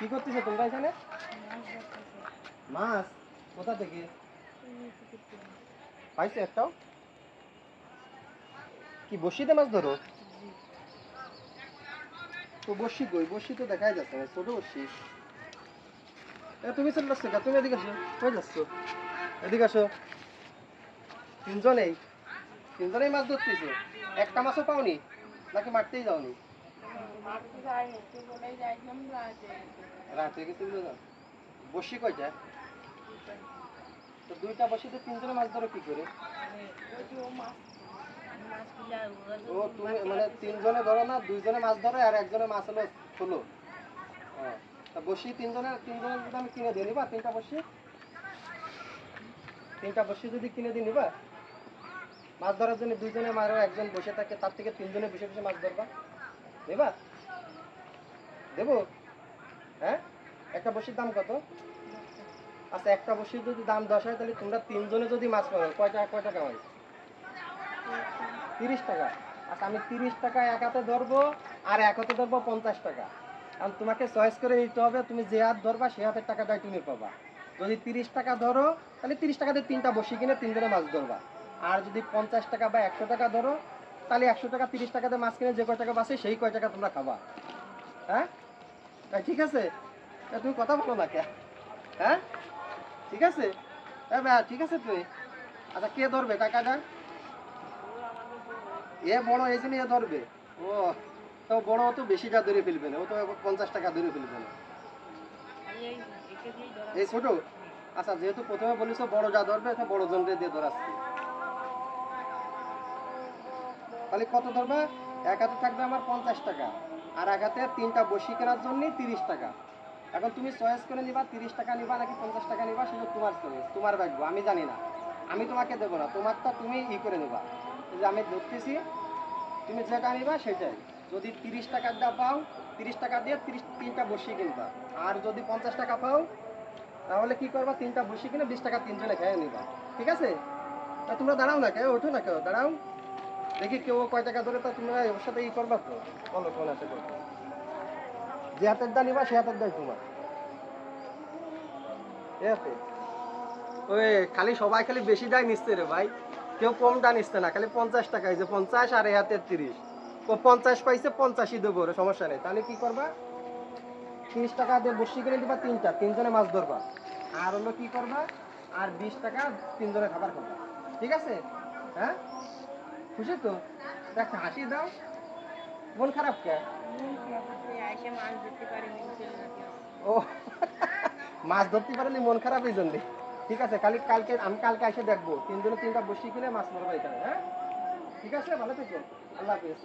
কি করতেছো তোমরা এখানে? মাছ? কোথা থেকে? পাইছো একটাও? কি বসিতে মাছ ধরো? তো বসি কই? বসি তো দেখাই যাচ্ছে না, ছোট বসি তুমি চলে যাচ্ছ কা? তুমি এদিকে আসো, কই যাচ্ছ? এদিকে আসো। তিনজনেই? তিনজনেই মাছ ধরতেছো? একটা মাছও পাওনি? নাকি মারতেই যাওনি? রাতে গেছে বলে যাও? বসি কয়টা? তো দুইটা বসিতে তিনজনে মাছ ধরো কি করে? ও তুমি মানে তিনজনে ধরো না দুইজনে মাছ ধরো আর একজনে মাছ হলো ও, তা বসি তিনজনে তিনজনে যদি আমি কিনে দিই নিবা তিনটা বসি? তিনটা বসি যদি কিনে দিই নিবা মাছ ধরার জন্য দুইজনে মারো একজন বসে থাকে তার থেকে তিনজনে বসে বসে মাছ ধরবা। নিবা? দেবো? হ্যাঁ? একটা বসির দাম কত? আচ্ছা একটা বসির যদি দাম দশ হয়, তাহলে তোমরা তিনজনে যদি মাছ পাবো কয় টাকা কয় টাকা হয়? তিরিশ টাকা। আচ্ছা আমি তিরিশ টাকা এক হাতে ধরবো আর এক হাতে ধরবো পঞ্চাশ টাকা। কারণ তোমাকে চয়েস করে নিতে হবে, তুমি যে হাত ধরবা, সে হাতের টাকাটাই তুমি পাবা। যদি তিরিশ টাকা ধরো, তাহলে তিরিশ টাকাতে তিনটা বসি কিনে তিনজনে মাছ ধরবা। আর যদি পঞ্চাশ টাকা বা একশো টাকা ধরো, তাহলে একশো টাকা, তিরিশ টাকাতে মাছ কিনে যে কয় টাকা বাঁচে, সেই কয় টাকা তোমরা খাবা। হ্যাঁ? ঠিক আছে। তুমি কথা বলো না কে? হ্যাঁ? ঠিক আছে? হ্যাঁ ঠিক আছে তুই আচ্ছা কে ধরবে? টাকাটা এ বড় এই জন্য এ ধরবে? ও, তো বড় তো বেশিটা ধরে ফেলবে না। ও তো পঞ্চাশ টাকা ধরে ফেলবে না। এই ছোট? আচ্ছা যেহেতু প্রথমে বলিস বড় যা ধরবে বড় জনকে দিয়ে ধরাচ্ছি। তাহলে কত ধরবে? এক হাতে থাকবে আমার পঞ্চাশ টাকা, আর এক হাতে তিনটা বসি কেনার জন্য তিরিশ টাকা। এখন তুমি চয়েস করে নিবা, তিরিশ টাকা নিবা নাকি পঞ্চাশ টাকা নিবা, সেটা তোমার চয়েস তোমার ভাগ্য, আমি জানি না। আমি তোমাকে দেবো না, তোমারটা তুমি ই করে নিবা। যে আমি ধরতেছি, তুমি যেটা নিবা সেটাই। যদি তিরিশ টাকার দা পাও, তিরিশ টাকা দিয়ে তিরিশ, তিনটা বসি কিনবা। আর যদি পঞ্চাশ টাকা পাও, তাহলে কি করবা, তিনটা বসি কিনে বিশ টাকা তিনজনে খেয়ে নিবা। ঠিক আছে? তা তোমরা দাঁড়াও না কেউ, ওঠো না কেউ, দাঁড়াও। দেখি কেউ কয় টাকা ধরে তা তোমরা ওর সাথে ই করবা তো। বলো কোন করবে যে হাতের দা নিবা সে হাতের দাই তোমার। ওই খালি সবাই খালি বেশি দায় নিচ্ছে রে ভাই। কেউ কম দাম নিচ্ছে না, খালি পঞ্চাশ টাকা যে পঞ্চাশ আর এ হাতের তিরিশ। ও পঞ্চাশ পাইছে, পঞ্চাশই দেবো রে সমস্যা নেই। তাহলে কি করবা? তিরিশ টাকা দিয়ে বসি কিনে দিবা তিনটা, তিনজনে মাছ ধরবা। আর হলো কি করবা? আর বিশ টাকা তিনজনে খাবার খাবা। ঠিক আছে? হ্যাঁ? খুশি তো? একটা হাসি দাও। মন খারাপ কে? ও, মাছ ধরতে পারেনি, মন খারাপ এই জন্যে। ঠিক আছে, কালি কালকে, আমি কালকে এসে দেখব। তিনজনে তিনটা বসি কিনে মাছ মারবো এখানে হ্যাঁ? ঠিক আছে, ভালো থেকো। আল্লাহ হাফিজ।